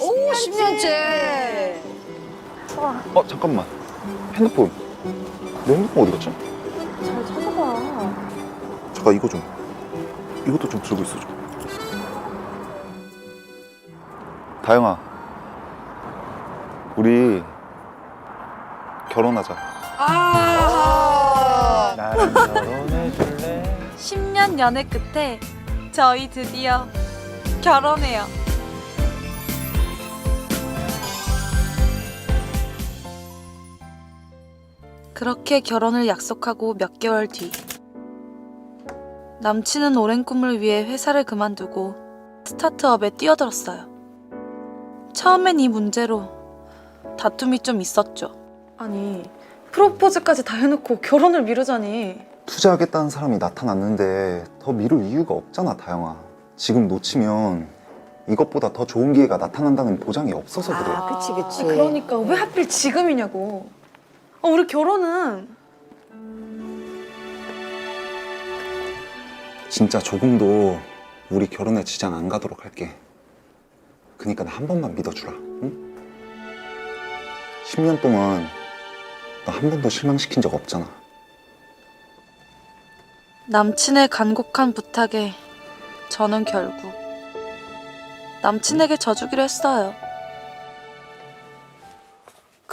오, 10년째. 어 잠깐만 핸드폰 내 핸드폰 어디 갔지? 잘 찾아봐. 잠깐 이거 좀 이것도 좀 들고 있어 줘 다영아 우리 결혼하자 아. 나랑 결혼해 줄래? 10년 연애 끝에 저희 드디어 결혼해요. 그렇게 결혼을 약속하고 몇 개월 뒤 남친은 오랜 꿈을 위해 회사를 그만두고 스타트업에 뛰어들었어요. 처음엔 이 문제로 다툼이 좀 있었죠. 아니 프로포즈까지 다 해놓고 결혼을 미루자니 투자하겠다는 사람이 나타났는데 더 미룰 이유가 없잖아 다영아 지금 놓치면 이것보다 더 좋은 기회가 나타난다는 보장이 없어서 그래 아, 그치, 그치. 아, 그러니까 왜 하필 지금이냐고. 어, 우리 결혼은 진짜 조금도 우리 결혼에 지장 안 가도록 할게. 그니까 나 한 번만 믿어주라. 응? 10년 동안 나 한 번도 실망시킨 적 없잖아. 남친의 간곡한 부탁에 저는 결국 남친에게 져주기로 했어요.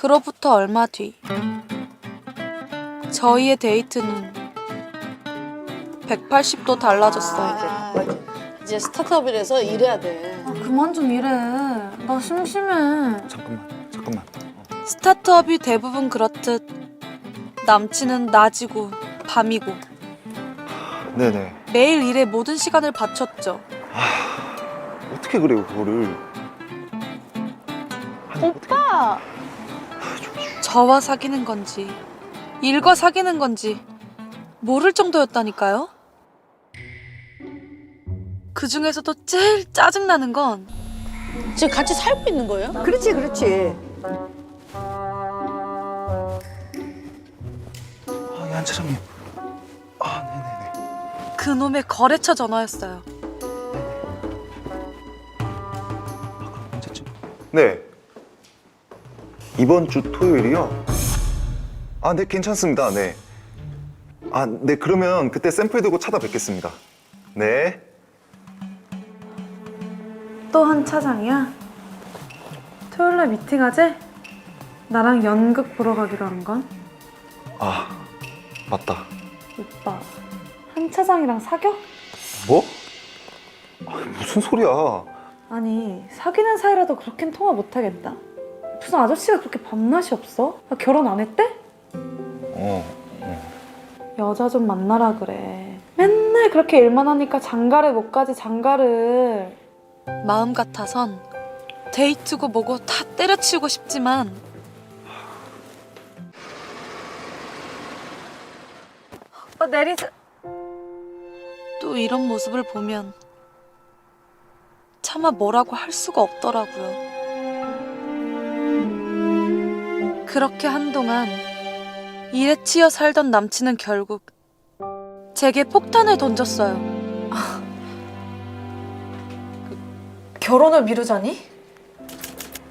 그로부터 얼마 뒤 저희의 데이트는 180도 달라졌어요. 아, 맞아. 이제 스타트업이라서 일해야 돼. 그만 좀 이래. 나 심심해. 잠깐만, 잠깐만. 어. 스타트업이 대부분 그렇듯 남친은 낮이고 밤이고 네네. 매일 일에 모든 시간을 바쳤죠. 어떻게 그래요, 그거를? 아니, 어떻게... 오빠! 저와 사귀는 건지 일과 사귀는 건지 모를 정도였다니까요. 그 중에서도 제일 짜증나는 건 지금 같이 살고 있는 거예요? 그렇지, 그렇지. 아, 예, 한 차장님. 아, 네네네. 그놈의 거래처 전화였어요. 아, 그럼 언제쯤? 네. 이번 주 토요일이요? 아, 네, 괜찮습니다. 네. 아, 네, 그러면 그때 샘플 들고 찾아뵙겠습니다. 네. 또 한 차장이야? 토요일 날 미팅하재? 나랑 연극 보러 가기로 한 건? 아, 맞다. 오빠, 한 차장이랑 사겨? 뭐? 아, 무슨 소리야? 아니, 사귀는 사이라도 그렇게는 통화 못 하겠다. 무슨 아저씨가 그렇게 밤낮이 없어? 아, 결혼 안 했대? 어, 여자 좀 만나라 그래. 맨날 그렇게 일만 하니까 장가를 못 가지 장가를. 마음 같아선 데이트고 뭐고 다 때려치우고 싶지만 오빠 내리자. 또 이런 모습을 보면 차마 뭐라고 할 수가 없더라고요. 그렇게 한동안 일에 치여 살던 남친은 결국 제게 폭탄을 던졌어요. 그, 결혼을 미루자니?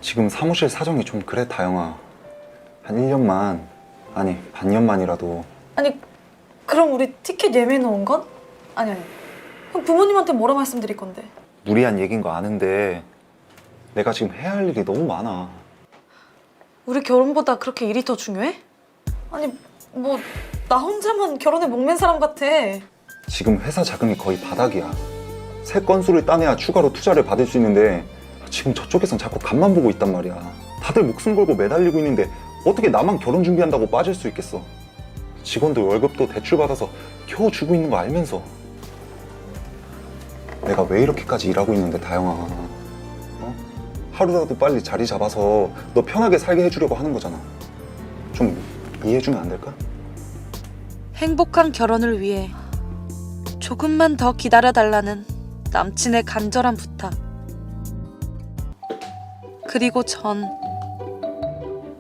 지금 사무실 사정이 좀 그래, 다영아. 한 1년만, 아니, 반년만이라도 아니 그럼 우리 티켓 예매 놓은 건? 아니 아니. 그럼 부모님한테 뭐라 말씀드릴 건데? 무리한 얘기인 거 아는데 내가 지금 해야 할 일이 너무 많아. 우리 결혼보다 그렇게 일이 더 중요해? 아니 뭐 나 혼자만 결혼에 목맨 사람 같아. 지금 회사 자금이 거의 바닥이야. 새 건수를 따내야 추가로 투자를 받을 수 있는데 지금 저쪽에선 자꾸 간만 보고 있단 말이야. 다들 목숨 걸고 매달리고 있는데 어떻게 나만 결혼 준비한다고 빠질 수 있겠어? 직원들 월급도 대출 받아서 겨우 주고 있는 거 알면서 내가 왜 이렇게까지 일하고 있는데 다영아 어? 하루라도 빨리 자리 잡아서 너 편하게 살게 해주려고 하는 거잖아 좀 이해해주면 안 될까? 행복한 결혼을 위해 조금만 더 기다려달라는 남친의 간절한 부탁. 그리고 전한번더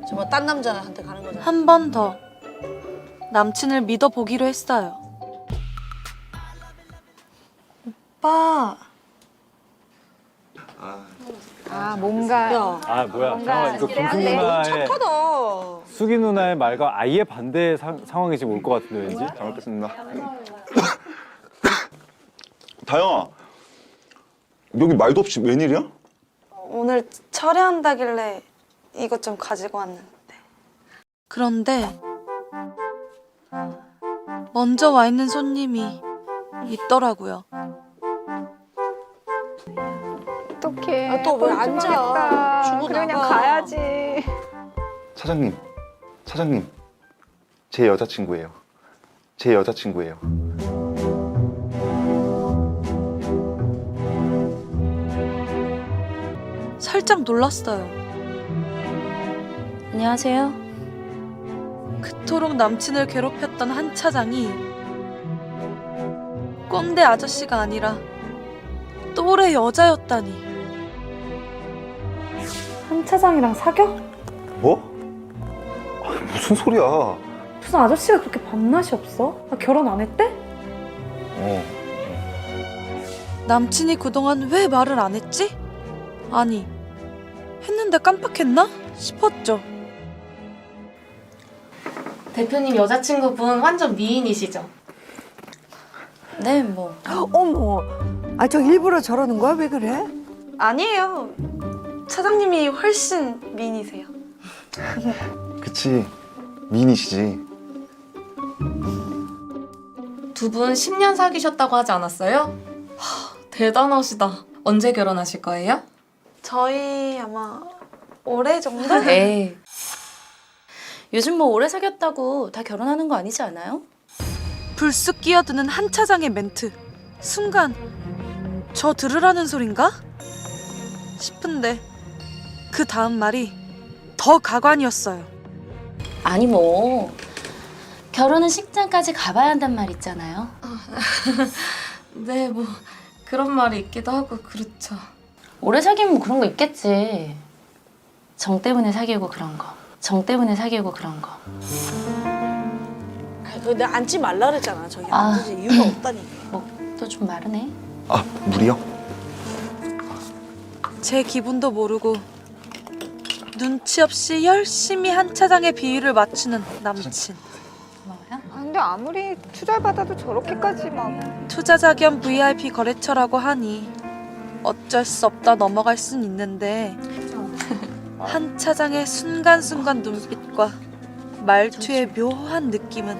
정말 딴 남자한테 가는 거잖아. 남친을 믿어보기로 했어요. 오빠, 아 뭔가 야, 아 뭐야 뭔가 잠깐만 이거 김숙 쎄한데? 누나의 착하다. 수기 누나의 말과 아예 반대의 사- 상황이 지금 올 것 같은데 왠지 잘 먹겠습니다. 다영아, 여기 말도 없이 웬일이야? 오늘 철회한다길래 이것 좀 가지고 왔는데. 그런데 먼저 와 있는 손님이 있더라고요. 어떡해 아, 또왜 앉아? 주고 그냥 나가. 가야지 차장님, 차장님, 제 여자친구예요. 제 여자친구예요. 살짝 놀랐어요. 안녕하세요. 그토록 남친을 괴롭혔던 한 차장이 꼰대 아저씨가 아니라 또래 여자였다니. 한 차장이랑 사겨? 뭐? 아니, 무슨 소리야? 무슨 아저씨가 그렇게 밤낮이 없어? 아, 결혼 안 했대? 어, 남친이 그동안 왜 말을 안 했지? 아니, 했는데 깜빡했나? 싶었죠. 대표님 여자친구분 완전 미인이시죠? 네, 뭐. 어머, 아 저 일부러 저러는 거야? 왜 그래? 아니에요. 차장님이 훨씬 미인이세요. 그치. 미인이시지. 두 분 10년 사귀셨다고 하지 않았어요? 하, 대단하시다. 언제 결혼하실 거예요? 저희 아마 올해 정도? 에이. 요즘 뭐 오래 사귀었다고 다 결혼하는 거 아니지 않아요? 불쑥 끼어드는 한 차장의 멘트. 순간 저 들으라는 소린가? 싶은데 그 다음 말이 더 가관이었어요. 아니 뭐. 결혼은 식장까지 가봐야 한단 말 있잖아요. 네, 뭐 그런 말이 있기도 하고 그렇죠. 오래 사귀면 뭐 그런 거 있겠지. 정 때문에 사귀고 그런 거. 정 때문에 사귀고 그런 거. 아, 그거 내가 앉지 말라 그랬잖아. 저기 아. 앉을 이유가 없다니까. 목도 좀 마르네. 아, 물이요? 제 기분도 모르고 눈치 없이 열심히 한 차장의 비위를 맞추는 남친. 아, 근데 아무리 투자를 받아도 저렇게까지 막 투자자 겸 VIP 거래처라고 하니 어쩔 수 없다 넘어갈 순 있는데 한 차장의 순간순간 눈빛과 말투의 묘한 느낌은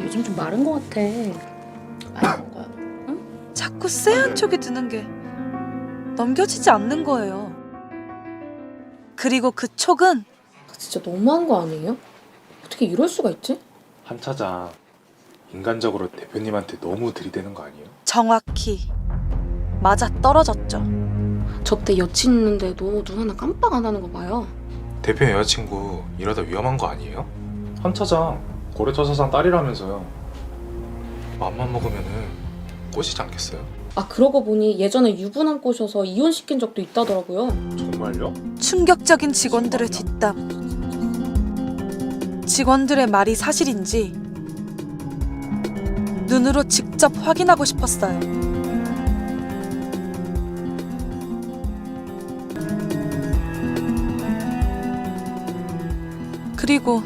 요즘 좀 마른 것 같아. 많이. 자꾸 쎄한 촉이 드는 게 넘겨지지 않는 거예요. 그리고 그 촉은 진짜 너무한 거 아니에요? 어떻게 이럴 수가 있지? 한 차장 인간적으로 대표님한테 너무 들이대는 거 아니에요? 정확히 맞아 떨어졌죠. 저 때 여친 있는데도 눈 하나 깜빡 안 하는 거 봐요. 대표님 여자친구 이러다 위험한 거 아니에요? 한 차장 고래처 사장 딸이라면서요 맘만 먹으면은 꼬시지 않겠어요? 아 그러고 보니 예전에 유부남 꼬셔서 이혼시킨 적도 있다더라고요. 정말요? 충격적인 직원들의 뒷담. 직원들의 말이 사실인지 눈으로 직접 확인하고 싶었어요. 그리고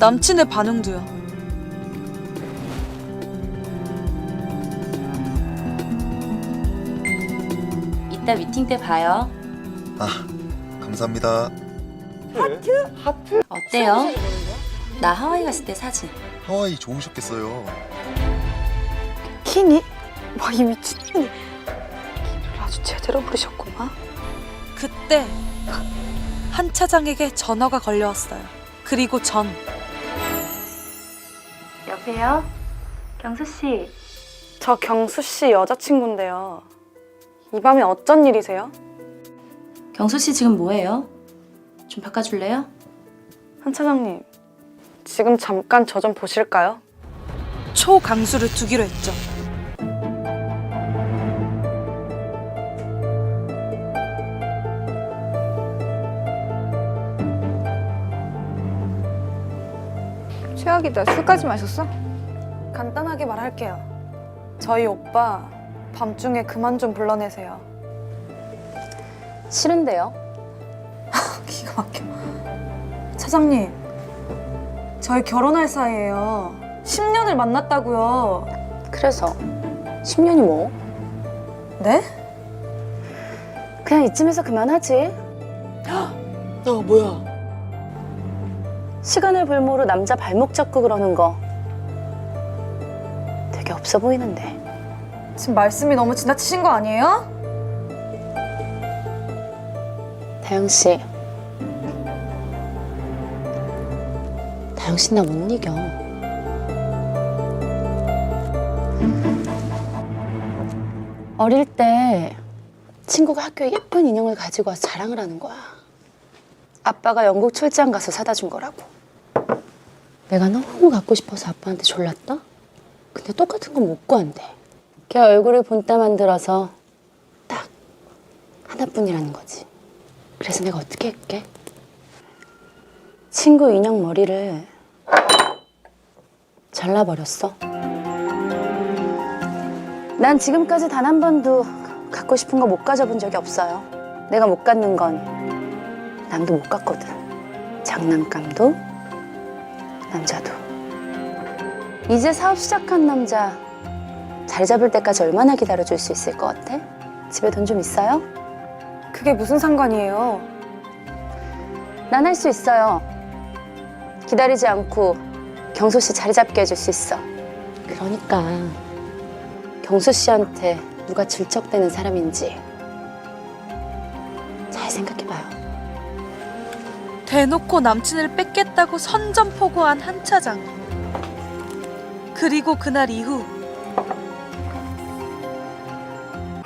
남친의 반응도요. 이따 미팅 때 봐요. 아, 감사합니다. 어때요? 나 하와이 갔을 때 사진. 하와이 좋으셨겠어요. 키니? 와, 이 미친년이 아주 제대로 부르셨구만. 그때 한 차장에게 전화가 걸려왔어요. 그리고 전 여보세요? 경수 씨. 저 경수 씨 여자친구인데요. 이 밤에 어쩐 일이세요? 경수 씨 지금 뭐해요? 좀 바꿔줄래요? 한 차장님, 지금 잠깐 저 좀 보실까요? 초강수를 두기로 했죠. 최악이다 술까지 마셨어? 간단하게 말할게요. 저희 오빠 밤중에 그만 좀 불러내세요. 싫은데요? 기가 막혀. 차장님, 저희 결혼할 사이예요. 10년을 만났다고요. 그래서 10년이 뭐? 네? 그냥 이쯤에서 그만하지. 어 뭐야? 시간을 볼모로 남자 발목 잡고 그러는 거 되게 없어 보이는데. 지금 말씀이 너무 지나치신 거 아니에요? 다영 씨. 다영 씨 나 못 이겨. 어릴 때 친구가 학교에 예쁜 인형을 가지고 와서 자랑을 하는 거야. 아빠가 영국 출장 가서 사다 준 거라고. 내가 너무 갖고 싶어서 아빠한테 졸랐다? 근데 똑같은 건 못 구한대. 걔 얼굴을 본따 만들어서 딱 하나뿐이라는 거지. 그래서 내가 어떻게 할게? 친구 인형 머리를 잘라버렸어. 난 지금까지 단 한 번도 갖고 싶은 거 못 가져본 적이 없어요. 내가 못 갖는 건 남도 못 갖거든. 장난감도, 남자도. 이제 사업 시작한 남자 자리 잡을 때까지 얼마나 기다려줄 수 있을 것 같아? 집에 돈 좀 있어요? 그게 무슨 상관이에요? 난 할 수 있어요. 기다리지 않고 경수 씨 자리 잡게 해줄 수 있어. 그러니까 경수 씨한테 누가 질척대는 사람인지 잘 생각해봐요. 대놓고 남친을 뺏겠다고 선전포고한 한 차장. 그리고 그날 이후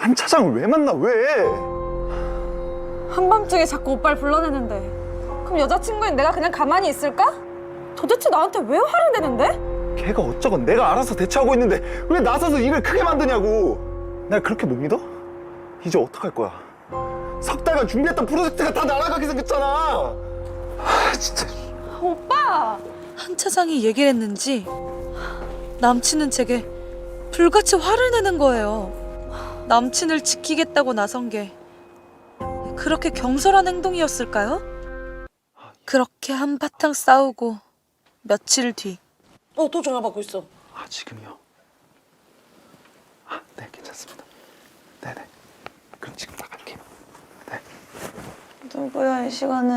한 차장을 왜 만나 왜? 한밤중에 자꾸 오빠를 불러내는데 그럼 여자친구인 내가 그냥 가만히 있을까? 도대체 나한테 왜 화를 내는데? 걔가 어쩌건 내가 알아서 대처하고 있는데 왜 나서서 일을 크게 만드냐고. 날 그렇게 못 믿어? 이제 어떡할 거야? 석 달간 준비했던 프로젝트가 다 날아가게 생겼잖아. 아 진짜. 오빠! 한 차장이 얘기를 했는지 남친은 제게 불같이 화를 내는 거예요. 남친을 지키겠다고 나선 게 그렇게 경솔한 행동이었을까요? 그렇게 한바탕 싸우고 며칠 뒤 어 또 전화 받고 있어. 아 지금요? 아, 네 괜찮습니다. 네네. 그럼 지금 나갈게요. 네. 누구야 이 시간에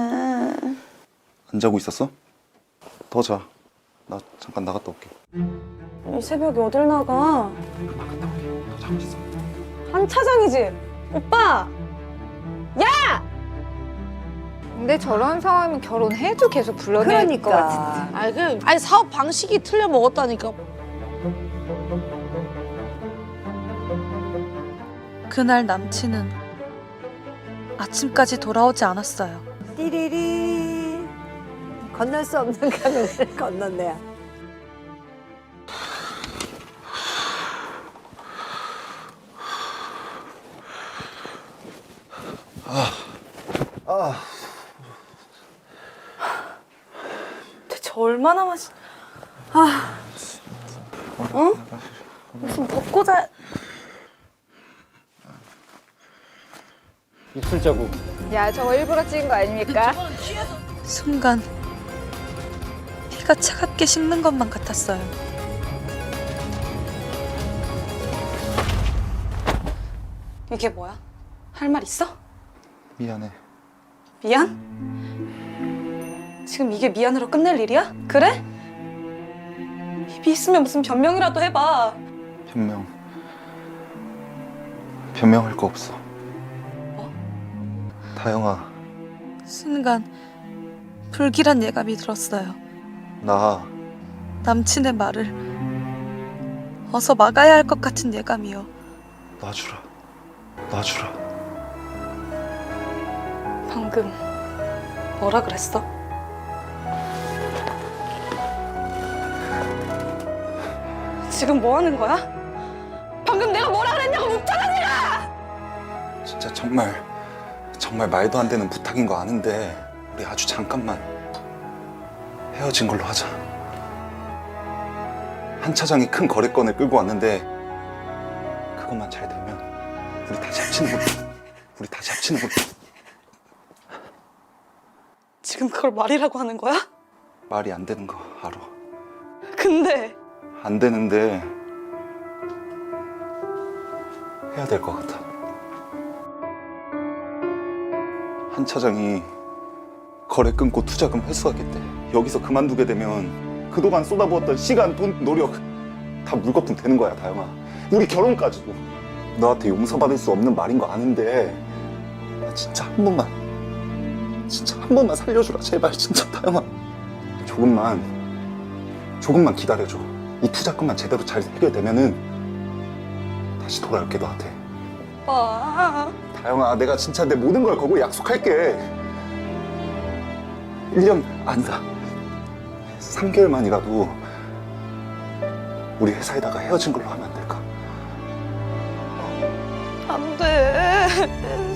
안 자고 있었어? 더 자. 나 잠깐 나갔다 올게. 이 새벽에 어딜 나가 나갔다 올게. 더 자고 있어. 한 차장이지 오빠 근데 저런 상황이면 결혼해도 계속 불러낼 것 같은데. 그러니까. 아니 그 아니 사업 방식이 틀려 먹었다니까. 그날 남친은 아침까지 돌아오지 않았어요 띠리리 건널 수 없는 강을 건넜네요. 대체 얼마나 마시 아 어? 무슨 벗고 자 입술 자국. 야, 저거 일부러 찍은 거 아닙니까? 순간 피가 차갑게 식는 것만 같았어요. 이게 뭐야? 할 말 있어? 미안해. 미안? 지금 이게 미안으로 끝낼 일이야? 그래? 입이 있으면 무슨 변명이라도 해봐. 변명. 변명할 거 없어. 다영아, 순간 불길한 예감이 들었어요. 나 남친의 말을 어서 막아야 할 것 같은 예감이요. 놔주라. 놔주라. 방금 뭐라 그랬어? 지금 뭐 하는 거야? 방금 내가 뭐라 그랬냐고 묻잖아! 진짜 정말 정말 말도 안 되는 부탁인 거 아는데 우리 아주 잠깐만 헤어진 걸로 하자. 한 차장이 큰 거래건을 끌고 왔는데 그것만 잘 되면 우리 다시 합치는 걸로. 우리 다시 합치는 걸로. 지금 그걸 말이라고 하는 거야? 말이 안 되는 거 알아. 근데 안 되는데 해야 될 것 같아. 한 차장이 거래 끊고 투자금 회수하겠대. 여기서 그만두게 되면 그동안 쏟아부었던 시간, 돈, 노력 다 물거품 되는 거야, 다영아. 우리 결혼까지도. 너한테 용서받을 수 없는 말인 거 아는데 나 진짜 한 번만 진짜 한 번만 살려주라, 제발 진짜 다영아. 조금만 조금만 기다려줘. 이 투자금만 제대로 잘 해결되면은 다시 돌아올게 너한테. 오빠 다영아, 내가 진짜 내 모든 걸 걸고 약속할게. 1년 아니다. 3개월만이라도 우리 회사에다가 헤어진 걸로 하면 안 될까? 안돼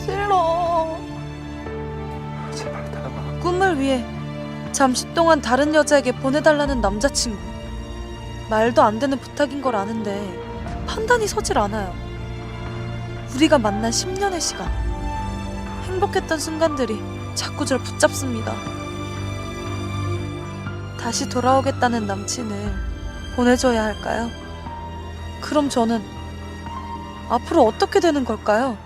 꿈을 위해 잠시 동안 다른 여자에게 보내달라는 남자친구 말도 안 되는 부탁인 걸 아는데 판단이 서질 않아요 우리가 만난 10년의 시간 행복했던 순간들이 자꾸 절 붙잡습니다 다시 돌아오겠다는 남친을 보내줘야 할까요? 그럼 저는 앞으로 어떻게 되는 걸까요?